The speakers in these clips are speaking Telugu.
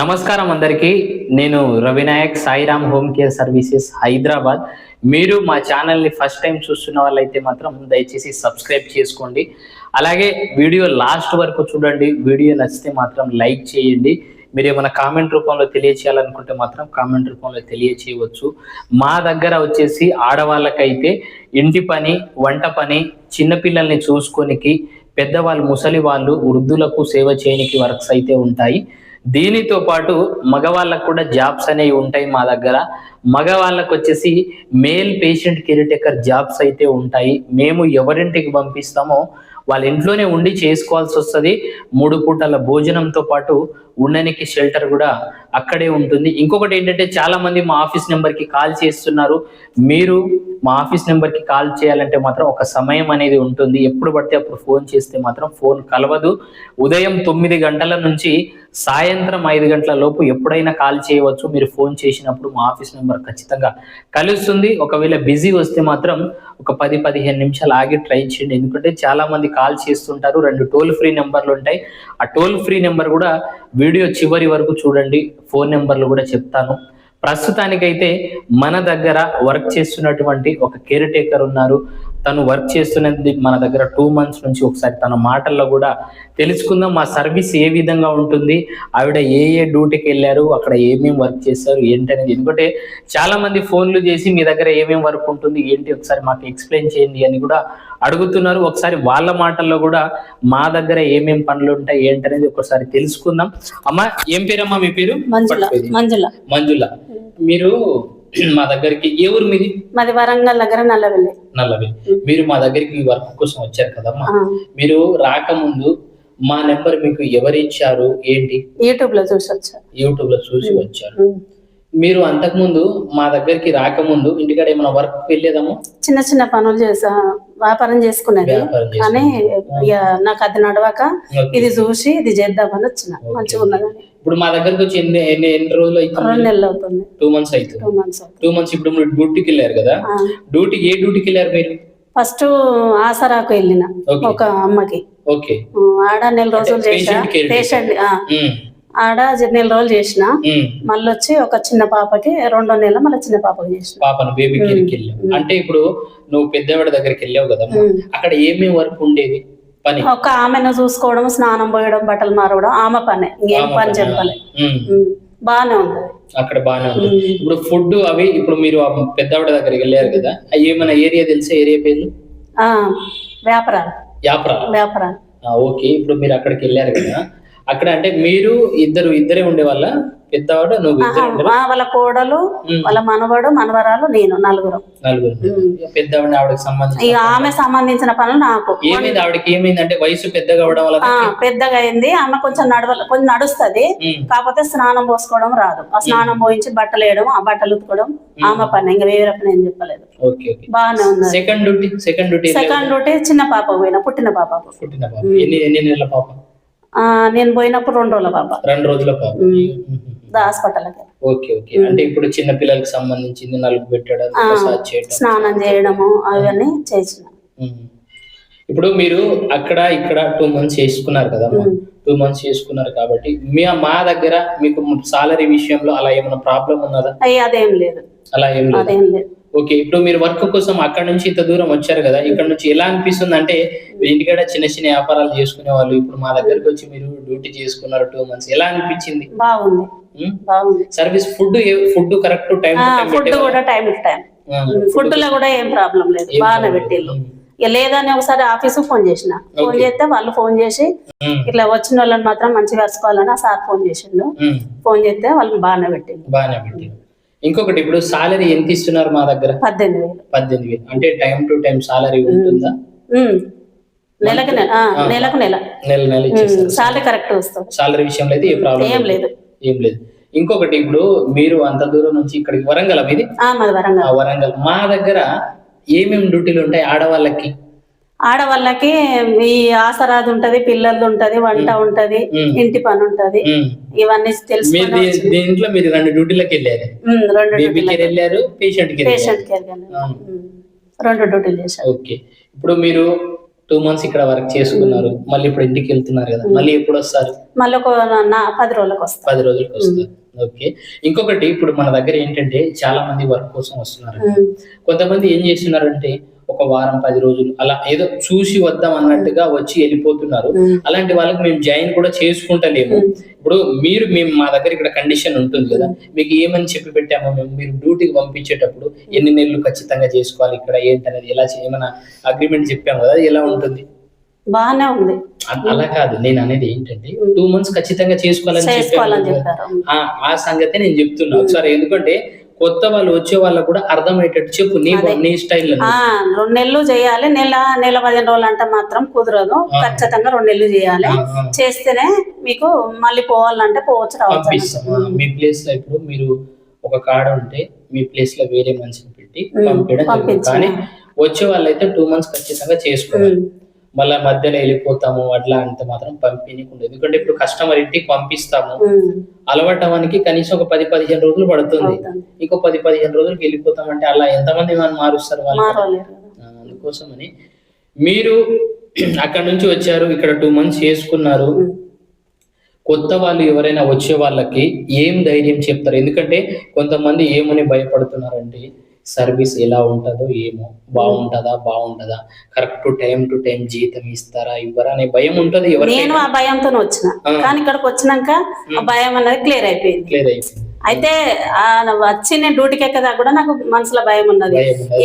నమస్కారం అందరికీ. నేను Ravinayak Sairam home care services Hyderabad. మీరు మా ఛానల్ని ఫస్ట్ టైం చూస్తున్న వాళ్ళైతే మాత్రం దయచేసి సబ్స్క్రైబ్ చేసుకోండి. అలాగే వీడియో లాస్ట్ వరకు చూడండి. వీడియో నచ్చితే మాత్రం లైక్ చేయండి. మీరు ఏమైనా కామెంట్ రూపంలో తెలియచేయాలనుకుంటే మాత్రం కామెంట్ రూపంలో తెలియచేయవచ్చు. మా దగ్గర వచ్చేసి ఆడవాళ్ళకైతే ఇంటి పని వంట పని చిన్నపిల్లల్ని చూసుకోనికి పెద్దవాళ్ళు ముసలి వాళ్ళు వృద్ధులకు సేవ చేయనికి వర్క్స్ అయితే ఉంటాయి. దీనితో పాటు మగవాళ్ళకు కూడా జాబ్స్ అనేవి ఉంటాయి మా దగ్గర. మగవాళ్ళకు వచ్చేసి male patient caretaker jobs అయితే ఉంటాయి. మేము ఎవరింటికి పంపిస్తామో వాళ్ళ ఇంట్లోనే ఉండి చేసుకోవాల్సి వస్తుంది. మూడు పూటల భోజనంతో పాటు ఉండడానికి షెల్టర్ కూడా అక్కడే ఉంటుంది. ఇంకొకటి ఏంటంటే చాలా మంది మా ఆఫీస్ నెంబర్కి కాల్ చేస్తున్నారు. మీరు మా ఆఫీస్ నెంబర్కి కాల్ చేయాలంటే మాత్రం ఒక సమయం అనేది ఉంటుంది. ఎప్పుడు పడితే అప్పుడు ఫోన్ చేస్తే మాత్రం ఫోన్ కలవదు. ఉదయం తొమ్మిది గంటల నుంచి సాయంత్రం ఐదు గంటల లోపు ఎప్పుడైనా కాల్ చేయవచ్చు. మీరు ఫోన్ చేసినప్పుడు మా ఆఫీస్ నెంబర్ ఖచ్చితంగా కలుస్తుంది. ఒకవేళ బిజీ వస్తే మాత్రం ఒక పది పదిహేను నిమిషాలు ఆగి ట్రై చేయండి. ఎందుకంటే చాలా మంది కాల్ చేస్తుంటారు. రెండు టోల్ ఫ్రీ నెంబర్లు ఉంటాయి. ఆ టోల్ ఫ్రీ నెంబర్ కూడా వీడియో చివరి వరకు చూడండి. ఫోన్ నెంబర్లు కూడా చెప్తాను. ప్రస్తుతానికైతే మన దగ్గర వర్క్ చేస్తున్నటువంటి ఒక కేర్ టేకర్ ఉన్నారు. తను వర్క్ చేస్తున్నది మన దగ్గర టూ మంత్స్ నుంచి ఒకసారి తన మాటల్లో కూడా తెలుసుకుందాం మా సర్వీస్ ఏ విధంగా ఉంటుంది ఆవిడ ఏ ఏ డ్యూటీకి వెళ్ళారు అక్కడ ఏమేమి వర్క్ చేశారు ఏంటి అనేది ఎందుకంటే చాలా మంది ఫోన్లు చేసి మీ దగ్గర ఏమేమి వర్క్ ఉంటుంది ఏంటి ఒకసారి మాకు ఎక్స్ప్లెయిన్ చేయండి అని కూడా అడుగుతున్నారు. ఒకసారి వాళ్ళ మాటల్లో కూడా మా దగ్గర ఏమేం పనులు ఉంటాయి ఏంటి అనేది ఒకసారి తెలుసుకుందాం. అమ్మా ఏం పేరమ్మా మీ పేరు? మంజుల మంజుల. మంజుల. మీరు మా దగ్గరికి ఏ ఊరు మీది? మాది వరంగల్ దగ్గర నల్లవెల్లి. నల్లవి మీరు మా దగ్గరికి ఈ వర్క్ కోసం వచ్చారు కదమ్మా. మీరు రాకముందు మా నెంబర్ మీకు ఎవరు ఇచ్చారు? ఏంటి? యూట్యూబ్లో చూసి వచ్చా యూట్యూబ్లో చూసి వచ్చారు. మీరు అంతకుముందు మా దగ్గరికి రాకముందు ఇంటికాడ ఏమైనా వర్క్ వెళ్ళేదాము? చిన్న చిన్న పనులు చేసా వ్యాపారం చేసుకునేది. కానీ నాకు అది నడవక. ఇది చూసి ఇది చేద్దామని వచ్చిన. మంచిగా ఉన్నదని ఇప్పుడు మా దగ్గరికి వచ్చి ఎన్ని ఎన్ని ఎన్ని రోజులు రెండు అవుతుంది నెలలు అవుతుంది. టూ మంత్స్ అవుతుంది. టూ మంత్స్ అవుతుంది. టూ మంత్స్ ఇప్పుడు మీరు డ్యూటీకి వెళ్ళారు కదా? డ్యూటీకి ఏ డ్యూటీకి వెళ్ళారు మీరు? ఫస్ట్ ఆసరాకు వెళ్ళిన. ఒక అమ్మకి. ఓకే. ఆడ నెల రోజులు పేషెంట్ ఆడ నెల రోజులు చేసిన. మళ్ళీ వచ్చి ఒక చిన్న పాపకి రెండో నెల మళ్ళీ చిన్న పాపకి చేసిన. పాపను బేబీ కేర్కి వెళ్ళావు అంటే ఇప్పుడు నువ్వు పెద్దవాడి దగ్గరికి వెళ్ళావు ఉమ్. అక్కడ ఏమేమి వర్క్ ఉండేది? పని? ఒక ఆమెను చూసుకోవడం స్నానం పోయడం బట్టలు మారవడం ఆమె పనే. ఇంకేం ఆమె పని. చెప్పలే. బాగానే ఉంది. అక్కడ బాగానే ఉంటుంది ఇప్పుడు ఫుడ్ అవి ఇప్పుడు మీరు పెద్దవాడి దగ్గరికి వెళ్ళారు కదా అవి ఏమైనా ఏరియా తెలిసే ఏరియా పేర్లు? వ్యాపారాలు. యాప్రా వ్యాపారాలు. ఓకే. ఇప్పుడు మీరు అక్కడికి వెళ్ళారు కదా అక్కడ అంటే మీరు ఇద్దరు ఇద్దరే ఉండే వాళ్ళ పెద్దవాడు నువ్వు వాళ్ళ కోడలు. వాళ్ళ మనవడు మనవరాలు నేను నలుగురు. నలుగురు. పెద్దవాడిని ఆవిడకి సంబంధించి ఇక ఆమె సంబంధించిన పనులు నాకు. ఏమైంది? ఆవిడకి ఏమైంది? అంటే వయసు పెద్దగా అవడం వల్ల పెద్దగా అయింది. ఆమె కొంచెం నడవ కొంచెం నడుస్తది. కాకపోతే స్నానం పోసుకోవడం రాదు. ఆ స్నానం పోయించి బట్టలు వేయడం ఆ బట్టలు ఉతుకోవడం ఆమె పని. ఇంకా వేరే పని ఏం చెప్పలేదు. బాగానే ఉంది. Second duty second duty second duty చిన్న పాప పోయిన పుట్టిన పాపకు పుట్టిన పాప. ఎన్ని ఎన్ని నెలల పాప? నేను పోయినప్పుడు రెండు రోజుల పాప. రెండు రోజుల పాప. హాస్పిటల్కి. Okay okay. అంటే ఇప్పుడు చిన్న పిల్లలకి సంబంధించింది నలుగు పెట్టడం స్నానం చేయడము అవన్నీ చేసిన. ఇప్పుడు మీరు అక్కడ ఇక్కడ టూ మంత్స్ చేసుకున్నారు కదా టూ మంత్స్ చేసుకున్నారు కాబట్టి మీ మా దగ్గర మీకు సాలరీ విషయంలో అలా ఏమైనా ప్రాబ్లం ఉన్నదా? అదేం లేదు. అలా ఏం లేదు. ఓకే ఇప్పుడు మీరు వర్క్ కోసం అక్కడ నుంచి ఇంత దూరం వచ్చారు కదా ఇక్కడ నుంచి ఎలా అనిపిస్తుంది అంటే ఇంటికాడ చిన్న చిన్న వ్యాపారాలు చేసుకునే వాళ్ళు ఇప్పుడు మా దగ్గరకు వచ్చి మీరు డ్యూటీ చేసుకున్నారు టూ మంత్స్ ఎలా అనిపించింది? బాగుంది. బాగుంది. Service food food correct time food కూడా టైం టు టైం ఫుడ్లో కూడా ఏం ప్రాబ్లం లేదు బాగానే ఇక లేదని ఒకసారి ఆఫీసు ఫోన్ చేసిన. ఫోన్ చేస్తే వాళ్ళు ఫోన్ చేసి ఇట్లా వచ్చిన వాళ్ళని మాత్రం మంచిగా కలుసుకోవాలని ఆ సార్ ఫోన్ చేసిండు. ఫోన్ చేస్తే వాళ్ళని బాగానే పెట్టిండు బాగానే పెట్టారు ఇంకొకటి ఇప్పుడు సాలరీ ఎంత ఇస్తున్నారు మా దగ్గర? పద్దెనిమిది వేలు. పద్దెనిమిది వేలు. అంటే టైం టు టైం సాలరీ ఉంటుందా. నెలకు నెల నెలకు నెల. నెల నెల సాలరీ కరెక్ట్ వస్తుంది. సాలరీ విషయంలో అయితే ఏ ప్రాబ్లం ఏం లేదు. ఏం లేదు. ఇంకొకటి ఇప్పుడు మీరు అంత దూరం నుంచి ఇక్కడికి వరంగల్ ఆ వరంగల్. మా దగ్గర ఏమేమి డ్యూటీలు ఉంటాయి ఆడవాళ్ళకి? ఆడవాళ్ళకి ఈ ఆసరాది ఉంటది పిల్లలది ఉంటది వంట ఉంటది. ఇంటి పని ఉంటది. ఇవన్నీ దీంట్లో మీరు రెండు డ్యూటీలకు వెళ్ళారు. రెండు వెళ్ళారు పేషెంట్ పేషెంట్ కేర్ రెండు డ్యూటీలు చేశారు ఓకే. ఇప్పుడు మీరు టూ మంత్స్ ఇక్కడ వర్క్ చేసుకున్నారు. మళ్ళీ ఇప్పుడు ఇంటికి వెళ్తున్నారు కదా. మళ్ళీ ఎప్పుడు వస్తారు? మళ్ళీ ఒక పది రోజులకు వస్తాను పది రోజులకు వస్తారు. ఓకే. ఇంకొకటి ఇప్పుడు మన దగ్గర ఏంటంటే చాలా మంది వర్క్ కోసం వస్తున్నారు. కొంతమంది ఏం చేస్తున్నారంటే ఒక వారం పది రోజులు అలా ఏదో చూసి వద్దాం అన్నట్టుగా వచ్చి వెళ్ళిపోతున్నారు. అలాంటి వాళ్ళకి మేము జాయిన్ కూడా చేసుకుంటలేము. ఇప్పుడు మీరు మేము మా దగ్గర ఇక్కడ కండిషన్ ఉంటుంది కదా మీకు ఏమని చెప్పి పెట్టామో మేము? మీరు డ్యూటీకి పంపించేటప్పుడు ఎన్ని నెలలు ఖచ్చితంగా చేసుకోవాలి ఇక్కడ ఏంటనేది ఎలా చే- ఏమైనా అగ్రిమెంట్ చెప్పాము కదా ఎలా ఉంటుంది? బాగానే ఉంది. అలా కాదు. నేను అనేది ఏంటంటే టూ మంత్స్ ఖచ్చితంగా చేసుకోవాలని ఆ ఆ సంగతే నేను చెప్తున్నా. ఒకసారి ఎందుకంటే కొత్త వాళ్ళు వచ్చే వాళ్ళకు కూడా అర్థమయ్యేటట్టు చెప్పు నీ నీ స్టైల్ రెండు నెలలు చేయాలి. నెల నెల పదిహేను రోజులు అంటే మాత్రం కుదరదు. ఖచ్చితంగా రెండు నెలలు చేయాలి. చేస్తేనే మీకు మళ్ళీ పోవాలంటే పోవచ్చు రావచ్చు మీ ప్లేస్లో ఇప్పుడు మీరు ఒక కాడ ఉంటే మీ ప్లేస్లో వేరే మనిషిని పెట్టి పంపించడం. కానీ వచ్చే వాళ్ళైతే టూ మంత్స్ ఖచ్చితంగా చేసుకోవాలి. మళ్ళీ మధ్యలో వెళ్ళిపోతాము అట్లా అంటే మాత్రం పంపించకుండా. ఎందుకంటే ఇప్పుడు కస్టమర్ ఇంటికి పంపిస్తాము. అలవాటవానికి కనీసం ఒక పది పదిహేను రోజులు పడుతుంది. ఇంకో పది పదిహేను రోజులకి వెళ్ళిపోతామంటే అలా ఎంతమంది మనం మారుస్తారు వాళ్ళు? అందుకోసమని. మీరు అక్కడ నుంచి వచ్చారు ఇక్కడ టూ మంత్స్ చేసుకున్నారు. కొత్త వాళ్ళు ఎవరైనా వచ్చే వాళ్ళకి ఏం ధైర్యం చెప్తారు? ఎందుకంటే కొంతమంది ఏమని భయపడుతున్నారంటే సర్వీస్ ఎలా ఉంటుందో ఏమో బాగుంటుందా బాగుంటుందా కరెక్ట్ టైం టు టైం జీతం ఇస్తారా ఇవ్వరా అనే భయం ఉంటది నేను ఆ భయంతో వచ్చిన. కానీ ఇక్కడికి వచ్చినాక ఆ భయం అనేది క్లియర్ అయిపోయింది. క్లియర్ అయిపోయింది. అయితే వచ్చి నేను డ్యూటీకి ఎక్కదా కూడా నాకు మనసులో భయం ఉన్నది.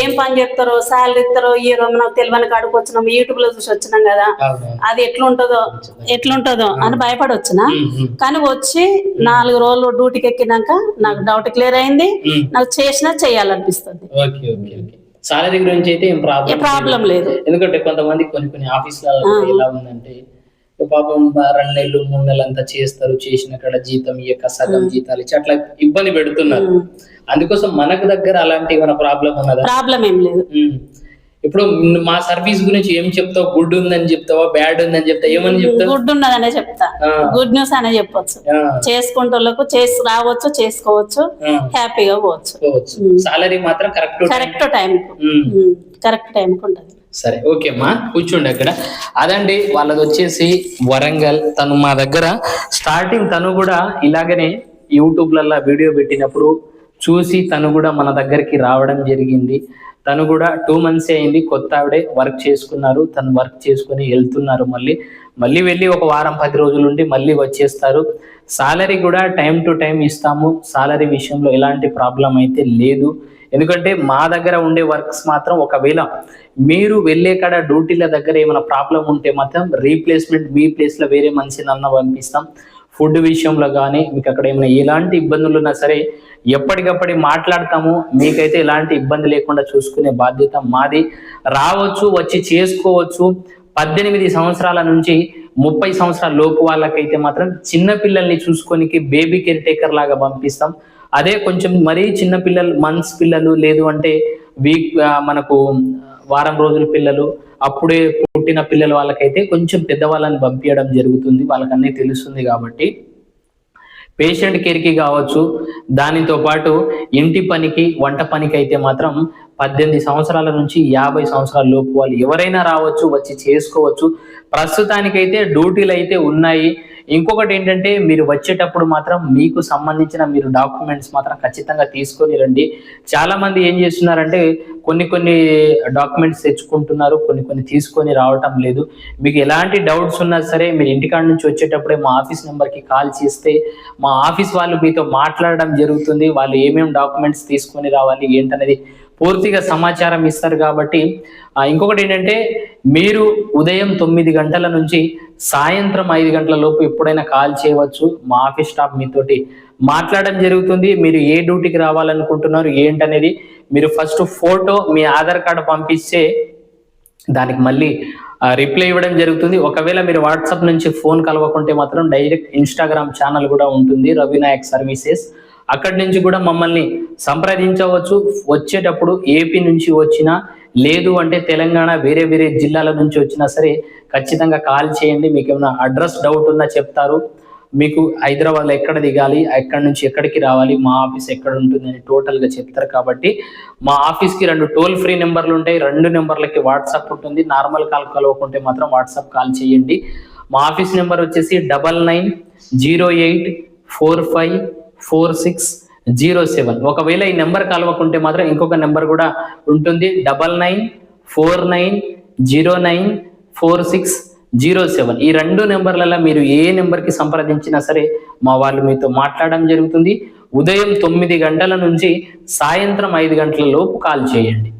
ఏం పని చెప్తారో శాలరీ ఇస్తారో ఇయ్యరో మనకు తెలియని కాడికి వచ్చినాం యూట్యూబ్లో చూసి వచ్చినాం కదా. అది ఎట్లుంటుందో ఎట్లుంటుందో అని భయపడి వచ్చిన ఉమ్, ఉమ్, కానీ వచ్చి నాలుగు రోజులు డ్యూటీకి ఎక్కినాక నాకు డౌట్ క్లియర్ అయింది. నాకు చేసినా చేయాలనిపిస్తుంది. సాలరీ గురించి అయితే ఏం ప్రాబ్లం లేదు. ఎందుకంటే కొంతమంది కొన్ని కొన్ని ఆఫీసులలో ఎలా ఉందంటే పాపం రెండు నెలలు మూడు నెలలు అంతా చేస్తారు చేసిన కాడ జీతం ఇయ్యక సగం జీతాలు ఇచ్చి అట్లా ఇబ్బంది పెడుతున్నారు. అందుకోసం మనకు దగ్గర అలాంటి ఏమైనా ప్రాబ్లం ఉన్నదా? ప్రాబ్లం ఏం లేదు. ఇప్పుడు మా సర్వీస్ గురించి ఏం చెప్తావు? గుడ్ ఉందని చెప్తావా? బ్యాడ్ ఉందని చెప్తావా? ఏమని చెప్తావు? గుడ్ ఉన్నదనే చెప్తా. గుడ్ న్యూస్ అనే చెప్పొచ్చు. ఆ, చేసుకుంటోళ్ళకు చేసి రావచ్చు చేసుకోవచ్చు హ్యాపీగా పోవచ్చు. పోవచ్చు. సాలరీ మాత్రం correct correct time correct time ఉంటుంది. సరే ఓకే అమ్మా. కూర్చోండి అక్కడ. అదండి వాళ్ళది వచ్చేసి వరంగల్ తను మా దగ్గర. స్టార్టింగ్ తను కూడా ఇలాగనే యూట్యూబ్లలో వీడియో పెట్టినప్పుడు చూసి తను కూడా మన దగ్గరికి రావడం జరిగింది. తను కూడా టూ మంత్స్ అయింది కొత్త ఆవిడే వర్క్ చేసుకున్నారు. తను వర్క్ చేసుకుని వెళ్తున్నారు మళ్ళీ. మళ్ళీ వెళ్ళి ఒక వారం పది రోజులు ఉండి మళ్ళీ వచ్చేస్తారు. సాలరీ కూడా టైం టు టైం ఇస్తాము. సాలరీ విషయంలో ఎలాంటి ప్రాబ్లం అయితే లేదు. ఎందుకంటే మా దగ్గర ఉండే వర్క్స్ మాత్రం ఒకవేళ మీరు వెళ్ళే కాడ డ్యూటీల దగ్గర ఏమైనా ప్రాబ్లం ఉంటే మాత్రం రీప్లేస్మెంట్ మీ ప్లేస్లో వేరే మనిషిని అన్న పంపిస్తాం. ఫుడ్ విషయంలో కానీ మీకు అక్కడ ఏమైనా ఎలాంటి ఇబ్బందులు ఉన్నా సరే ఎప్పటికప్పటి మాట్లాడతాము. మీకైతే ఎలాంటి ఇబ్బంది లేకుండా చూసుకునే బాధ్యత మాది. రావచ్చు వచ్చి చేసుకోవచ్చు. పద్దెనిమిది సంవత్సరాల నుంచి ముప్పై సంవత్సరాల లోపు వాళ్ళకైతే మాత్రం చిన్న పిల్లల్ని చూసుకొనికి బేబీ కేర్ టేకర్ లాగా పంపిస్తాం. అదే కొంచెం మరీ చిన్న పిల్లలు మంత్స్ పిల్లలు లేదు అంటే వీక్ మనకు వారం రోజుల పిల్లలు అప్పుడే పుట్టిన పిల్లల వాళ్ళకైతే కొంచెం పెద్దవాళ్ళని పంపించడం జరుగుతుంది. వాళ్ళకన్నీ తెలుస్తుంది కాబట్టి. పేషెంట్ కేర్కి కావచ్చు దానితో పాటు ఇంటి పనికి వంట పనికి అయితే మాత్రం పద్దెనిమిది సంవత్సరాల నుంచి యాభై సంవత్సరాల లోపు వాళ్ళు ఎవరైనా రావచ్చు వచ్చి చేసుకోవచ్చు. ప్రస్తుతానికైతే డ్యూటీలు అయితే ఉన్నాయి. ఇంకొకటి ఏంటంటే మీరు వచ్చేటప్పుడు మాత్రం మీకు సంబంధించిన మీరు డాక్యుమెంట్స్ మాత్రం ఖచ్చితంగా తీసుకొని రండి. చాలా మంది ఏం చేస్తున్నారంటే కొన్ని కొన్ని డాక్యుమెంట్స్ తెచ్చుకుంటున్నారు కొన్ని కొన్ని తీసుకొని రావటం లేదు. మీకు ఎలాంటి డౌట్స్ ఉన్నా సరే మీరు ఇంటికాడ నుంచి వచ్చేటప్పుడే మా ఆఫీస్ నెంబర్కి కాల్ చేస్తే మా ఆఫీస్ వాళ్ళు మీతో మాట్లాడడం జరుగుతుంది. వాళ్ళు ఏమేమి డాక్యుమెంట్స్ తీసుకొని రావాలి ఏంటనేది పూర్తిగా సమాచారం ఇస్తారు కాబట్టి ఇంకొకటి ఏంటంటే మీరు ఉదయం తొమ్మిది గంటల నుంచి సాయంత్రం ఐదు గంటల లోపు ఎప్పుడైనా కాల్ చేయవచ్చు. మా ఆఫీస్ స్టాఫ్ మీతోటి మాట్లాడడం జరుగుతుంది. మీరు ఏ డ్యూటీకి రావాలనుకుంటున్నారు ఏంటనేది మీరు ఫస్ట్ ఫోటో మీ ఆధార్ కార్డు పంపిస్తే దానికి మళ్ళీ రిప్లై ఇవ్వడం జరుగుతుంది. ఒకవేళ మీరు వాట్సాప్ నుంచి ఫోన్ కలవకుంటే మాత్రం డైరెక్ట్ ఇన్స్టాగ్రామ్ ఛానల్ కూడా ఉంటుంది. రవినాయక్ సర్వీసెస్. అక్కడి నుంచి కూడా మమ్మల్ని సంప్రదించవచ్చు. వచ్చేటప్పుడు ఏపీ నుంచి వచ్చినా లేదు అంటే తెలంగాణ వేరే వేరే జిల్లాల నుంచి వచ్చినా సరే ఖచ్చితంగా కాల్ చేయండి. మీకు ఏమైనా అడ్రస్ డౌట్ ఉన్నా చెప్తారు. మీకు హైదరాబాద్లో ఎక్కడ దిగాలి ఎక్కడి నుంచి ఎక్కడికి రావాలి మా ఆఫీస్ ఎక్కడ ఉంటుంది అని టోటల్గా చెప్తారు కాబట్టి మా ఆఫీస్కి రెండు టోల్ ఫ్రీ నెంబర్లు ఉంటాయి. రెండు నెంబర్లకి వాట్సాప్ ఉంటుంది. నార్మల్ కాల్ కలవకుంటే మాత్రం వాట్సాప్ కాల్ చేయండి. మా ఆఫీస్ నెంబర్ వచ్చేసి double nine zero eight four five four six zero seven. ఒకవేళ ఈ నెంబర్ కలవకుంటే మాత్రం ఇంకొక నెంబర్ కూడా ఉంటుంది. Double nine four nine zero nine four six zero seven. ఈ రెండు నెంబర్లలో మీరు ఏ నెంబర్కి సంప్రదించినా సరే మా వాళ్ళు మీతో మాట్లాడడం జరుగుతుంది. ఉదయం తొమ్మిది గంటల నుంచి సాయంత్రం ఐదు గంటల లోపు కాల్ చేయండి.